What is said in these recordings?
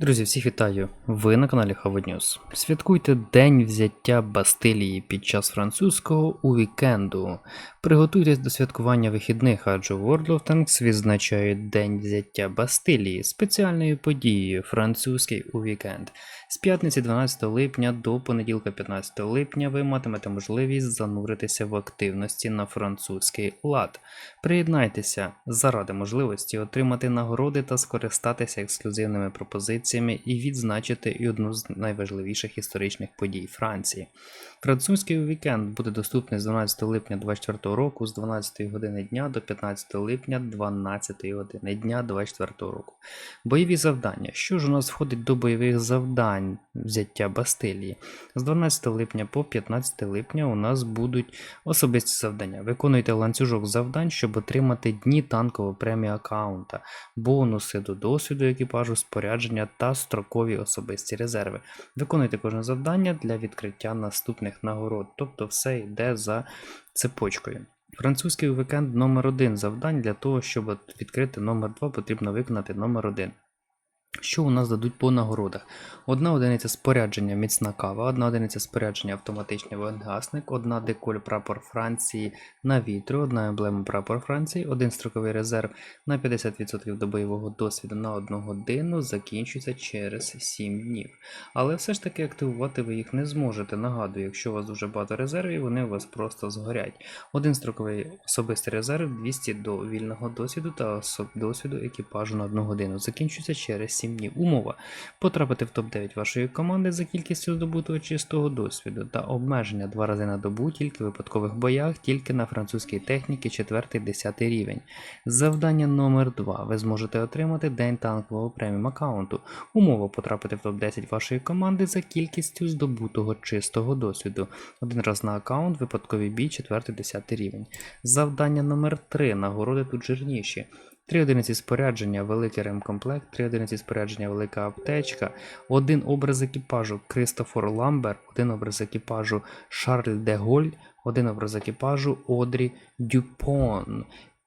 Друзі, всіх вітаю! Ви на каналі Хаводнюс. Святкуйте День взяття Бастилії під час французького у вікенду. Приготуйтесь до святкування вихідних, адже World of Tanks відзначають День взяття Бастилії спеціальною подією французький у вікенд. З п'ятниці 12 липня до понеділка 15 липня ви матимете можливість зануритися в активності на французький лад. Приєднайтеся заради можливості отримати нагороди та скористатися ексклюзивними пропозиціями і відзначити і одну з найважливіших історичних подій Франції. Французький вікенд буде доступний з 12 липня 2024 року з 12 години дня до 15 липня 12 години дня 2024 року. Бойові завдання. Що ж у нас входить до бойових завдань взяття Бастилії? З 12 липня по 15 липня у нас будуть особисті завдання. Виконуйте ланцюжок завдань, щоб отримати дні танкового премії аккаунта, бонуси до досвіду екіпажу, спорядження та строкові особисті резерви. Виконуйте кожне завдання для відкриття наступних нагород, тобто все йде за цепочкою. Французький вікенд номер 1 завдань для того, щоб відкрити номер 2, потрібно виконати номер 1. Що у нас дадуть по нагородах? Одна одиниця спорядження міцна кава, одна одиниця спорядження автоматичний вогнегасник, одна деколь прапор Франції на вітру, одна емблема прапор Франції, один строковий резерв на 50% до бойового досвіду на 1 годину закінчується через 7 днів. Але все ж таки активувати ви їх не зможете. Нагадую, якщо у вас дуже багато резервів, вони у вас просто згорять. Один строковий особистий резерв 200 до вільного досвіду та досвіду екіпажу на 1 годину. Закінчується через 7 днів. Умова потрапити в топ-9 вашої команди за кількістю здобутого чистого досвіду та обмеження два рази на добу тільки в випадкових боях, тільки на французькій техніці 4-10 рівень. Завдання номер 2 Ви зможете отримати день танкового преміум аккаунту. Умова потрапити в топ-10 вашої команди за кількістю здобутого чистого досвіду. Один раз на аккаунт, випадковий бій 4-10 рівень. Завдання номер 3 Нагороди тут жирніші. Три одиниці спорядження, великий ремкомплект, три одиниці спорядження, велика аптечка, один образ екіпажу Кристофор Ламбер, один образ екіпажу Шарль де Голь, один образ екіпажу Одрі Дюпон.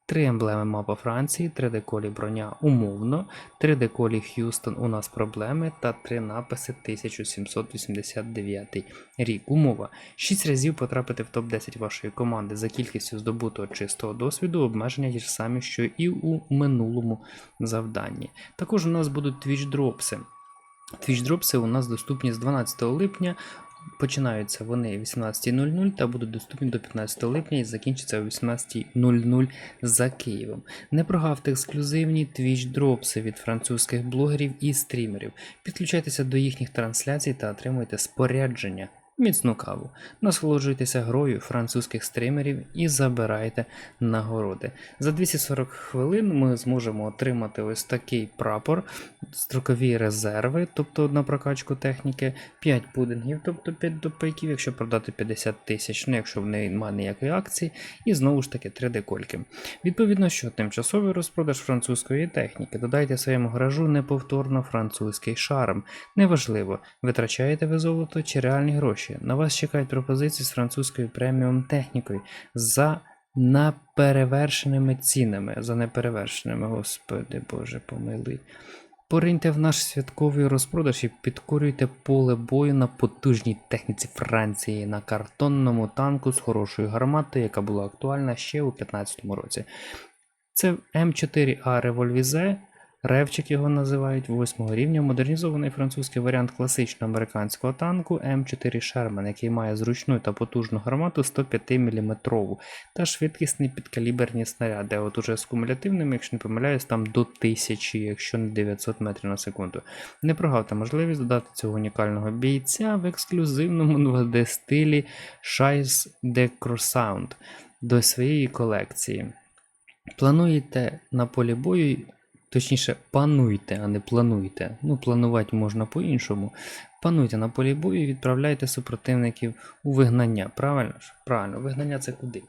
Три емблеми мапа Франції, 3 деколі броня умовно, 3 деколі Х'юстон у нас проблеми та три написи 1789 рік. Умова. 6 разів потрапити в топ-10 вашої команди за кількістю здобутого чистого досвіду, обмеження ті ж самі, що і у минулому завданні. Також у нас будуть Twitch дропси. Twitch дропси у нас доступні з 12 липня. Починаються вони о 18.00 та будуть доступні до 15 липня і закінчаться о 18.00 за Києвом. Не прогавте ексклюзивні Twitch дропси від французьких блогерів і стрімерів. Підключайтеся до їхніх трансляцій та отримуйте спорядження. Міцну каву, насолоджуйтеся грою французьких стримерів і забирайте нагороди. За 240 хвилин ми зможемо отримати ось такий прапор, строкові резерви, тобто на прокачку техніки, 5 пудингів, тобто 5 допайків, якщо продати 50 тисяч, ну якщо в неї немає ніякої акції, і знову ж таки 3 декольки. Відповідно, що тимчасовий розпродаж французької техніки. Додайте своєму гаражу неповторно французький шарм. Неважливо, витрачаєте ви золото чи реальні гроші. На вас чекають пропозиції з французькою преміум технікою за неперевершеними цінами. За неперевершеними, господи Боже, помилуй. Пориньте в наш святковий розпродаж і підкорюйте поле бою на потужній техніці Франції на картонному танку з хорошою гарматою, яка була актуальна ще у 2015 році. Це М4А Револьвізе, Ревчик його називають 8 рівня, модернізований французький варіант класичного американського танку М4 Sherman, який має зручну та потужну гармату 105 мм та швидкісні підкаліберні снаряди. От уже з кумулятивними, якщо не помиляюсь, там до 1000, якщо не 900 метрів на секунду. Не прогавте можливість додати цього унікального бійця в ексклюзивному 2D стилі Shice de Croissant до своєї колекції. Плануєте на полі бою, точніше, пануйте, а не плануйте. Ну, планувати можна по-іншому. Пануйте на полі бою і відправляйте супротивників у вигнання. Правильно ж? Правильно, вигнання це куди?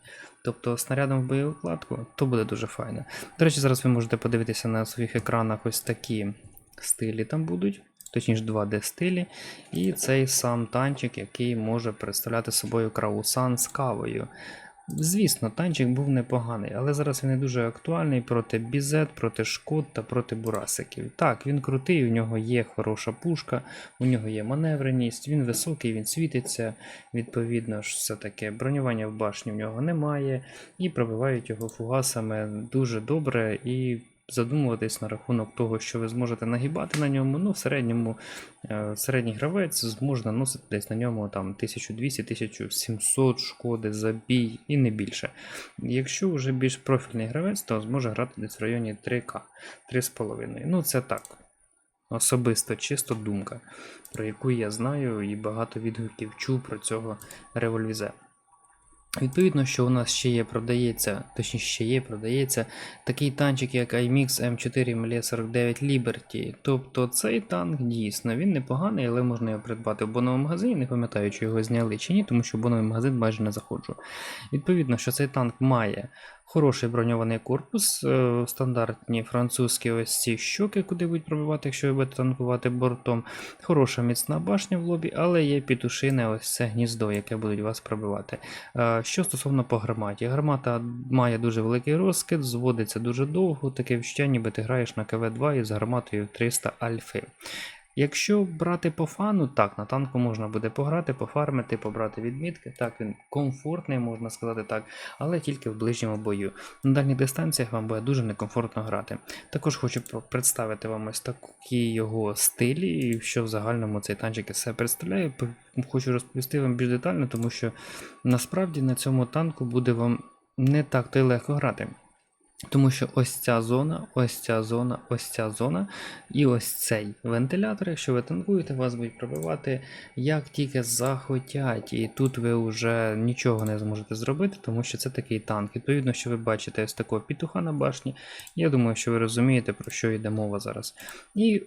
Тобто снарядом в бойову вкладку, то буде дуже файно. До речі, зараз ви можете подивитися на своїх екранах ось такі стилі там будуть. Точніше 2D стилі, і цей сам танчик, який може представляти собою краусан з кавою. Звісно, танчик був непоганий, але зараз він не дуже актуальний проти Бізет, проти Шкод та проти Бурасиків. Так, він крутий, у нього є хороша пушка, у нього є маневреність, він високий, він світиться. Відповідно ж, все таке бронювання в башні в нього немає, і пробивають його фугасами дуже добре і. Задумуватись на рахунок того, що ви зможете нагибати на ньому, ну в середньому е, середній гравець зможе наносити десь на ньому там 1200-1700 шкоди за бій і не більше. Якщо вже більш профільний гравець, то зможе грати десь в районі 3К, 3,5. Ну це так. Особисто, чисто думка, про яку я знаю і багато відгуків чув про цього револьвізе. Відповідно, що у нас ще є продається, точніше ще є продається такий танчик, як IMX M4 mle 49 Liberty. Тобто цей танк дійсно він непоганий, але можна його придбати в боновому магазині. Не пам'ятаю, чи його зняли чи ні, тому що боновий магазин майже не заходжу. Відповідно, що цей танк має хороший броньований корпус, е, стандартні французькі ось ці щоки, куди будуть пробивати, якщо ви будете танкувати бортом. Хороша міцна башня в лобі, але є пітушине ось це гніздо, яке будуть вас пробивати. Е, Що стосовно по гарматі, гармата має дуже великий розкид, зводиться дуже довго, таке відчуття, ніби ти граєш на КВ-2 із гарматою 300 альфи. Якщо брати по фану, так, на танку можна буде пограти, пофармити, побрати відмітки. Так, він комфортний, можна сказати так, але тільки в ближньому бою. На дальніх дистанціях вам буде дуже некомфортно грати. Також хочу представити вам ось такі його стилі, що в загальному цей танчик із себе представляє. Хочу розповісти вам більш детально, тому що насправді на цьому танку буде вам не так то легко грати. Тому що ось ця зона, ось ця зона, ось ця зона і ось цей вентилятор, якщо ви танкуєте, вас будуть пробивати як тільки захотять. І тут ви вже нічого не зможете зробити, тому що це такий танк. Відповідно, що ви бачите ось такого петуха на башні. Я думаю, що ви розумієте, про що йде мова зараз. І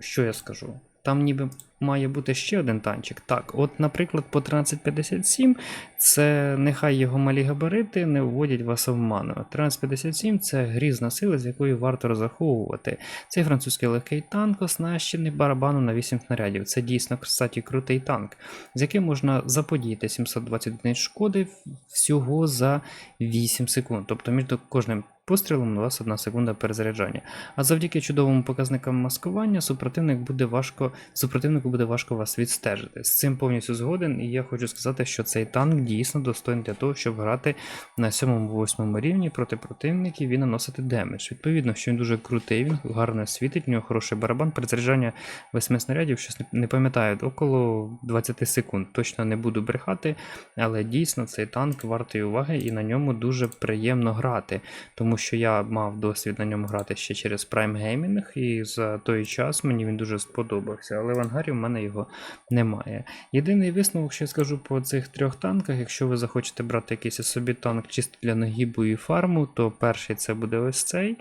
що я скажу? Там ніби має бути ще один танчик. Так, от, наприклад, по 1357 це нехай його малі габарити не вводять вас в оману. 1357 це грізна сила, з якою варто розраховувати. Цей французький легкий танк оснащений барабаном на 8 снарядів. Це дійсно, кстати, крутий танк, з яким можна заподіяти 720 одиниць шкоди всього за 8 секунд. Тобто між кожним пострілом у вас одна секунда перезаряджання. А завдяки чудовим показникам маскування супротивник буде важко, супротивнику буде важко вас відстежити. З цим повністю згоден, і я хочу сказати, що цей танк дійсно достойний для того, щоб грати на 7-8 рівні проти противників і наносити демедж. Відповідно, що він дуже крутий, він гарно світить, в нього хороший барабан. Перезаряджання 8 снарядів, щось не пам'ятаю, около 20 секунд. Точно не буду брехати, але дійсно цей танк вартий уваги і на ньому дуже приємно грати. Тому що я мав досвід на ньому грати ще через Prime Gaming, і за той час мені він дуже сподобався. Але в ангарі в мене його немає. Єдиний висновок, що я скажу по цих трьох танках, якщо ви захочете брати якийсь собі танк чисто для нагібу і фарму, то перший це буде ось цей.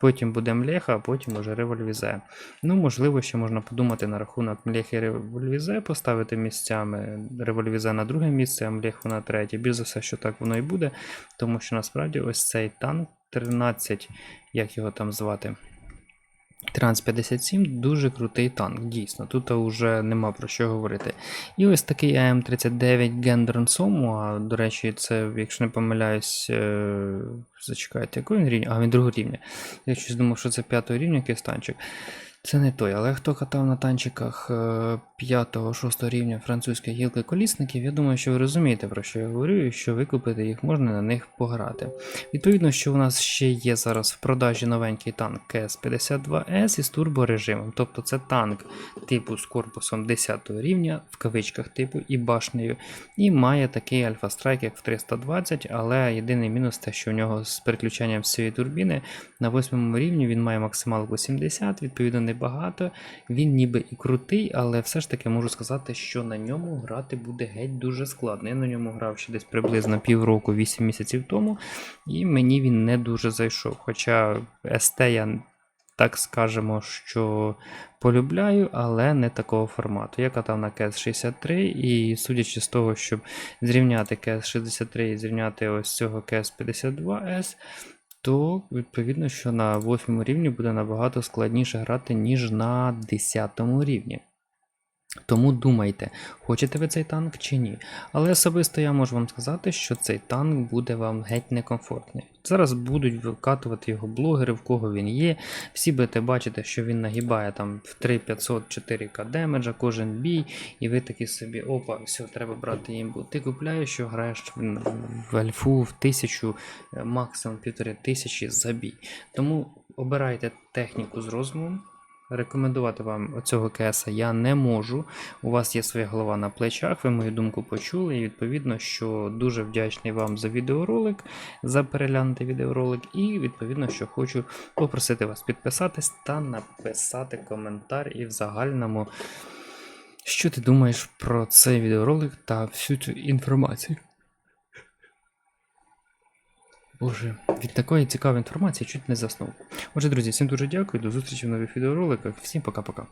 Потім буде млеха, а потім уже револьвізе. Ну, можливо, ще можна подумати на рахунок млехи і револьвізе, поставити місцями револьвізе на друге місце, а млеху на третє. Більш за все, що так воно і буде, тому що насправді ось цей танк 13, як його там звати. Транс-57 дуже крутий танк, дійсно. Тут вже нема про що говорити. І ось такий АМ-39 Гендерн а до речі, це, якщо не помиляюсь, е... зачекайте, який він рівня? А, він другого рівня. Я щось думав, що це п'ятого рівня якийсь танчик. Це не той, але хто катав на танчиках 5-6 рівня французької гілки колісників, я думаю, що ви розумієте, про що я говорю, і що викупити їх можна на них пограти. Відповідно, що у нас ще є зараз в продажі новенький танк КС-52С із турборежимом. Тобто це танк типу з корпусом 10 рівня, в кавичках типу і башнею, і має такий альфа-страйк, як в 320, але єдиний мінус те, що у нього з переключенням всієї турбіни на 8 рівні він має максималку 70, відповідно небагато. Він ніби і крутий, але все ж таки можу сказати, що на ньому грати буде геть дуже складно. Я на ньому грав ще десь приблизно півроку, 8 місяців тому, і мені він не дуже зайшов. Хоча СТ я так скажемо, що полюбляю, але не такого формату. Я катав на КС 63, і судячи з того, щоб зрівняти КС 63 і зрівняти ось цього КС 52С, то відповідно, що на 8 рівні буде набагато складніше грати, ніж на 10 рівні. Тому думайте, хочете ви цей танк чи ні. Але особисто я можу вам сказати, що цей танк буде вам геть некомфортний. Зараз будуть викатувати його блогери, в кого він є. Всі будете бачити, що він нагибає там в 3500 4К демеджа кожен бій, і ви такі собі, опа, все, треба брати імбу. Ти купляєш, що граєш в альфу в тисячу, максимум півтори тисячі за бій. Тому обирайте техніку з розумом. Рекомендувати вам цього КСа я не можу. У вас є своя голова на плечах, ви мою думку почули, і відповідно, що дуже вдячний вам за відеоролик, за переглянутий відеоролик, і відповідно, що хочу попросити вас підписатись та написати коментар і в загальному, що ти думаєш про цей відеоролик та всю цю інформацію. Боже, від такої цікавої інформації чуть не заснув. Отже, друзі, всім дуже дякую, до зустрічі в нових відеороликах. Всім пока-пока.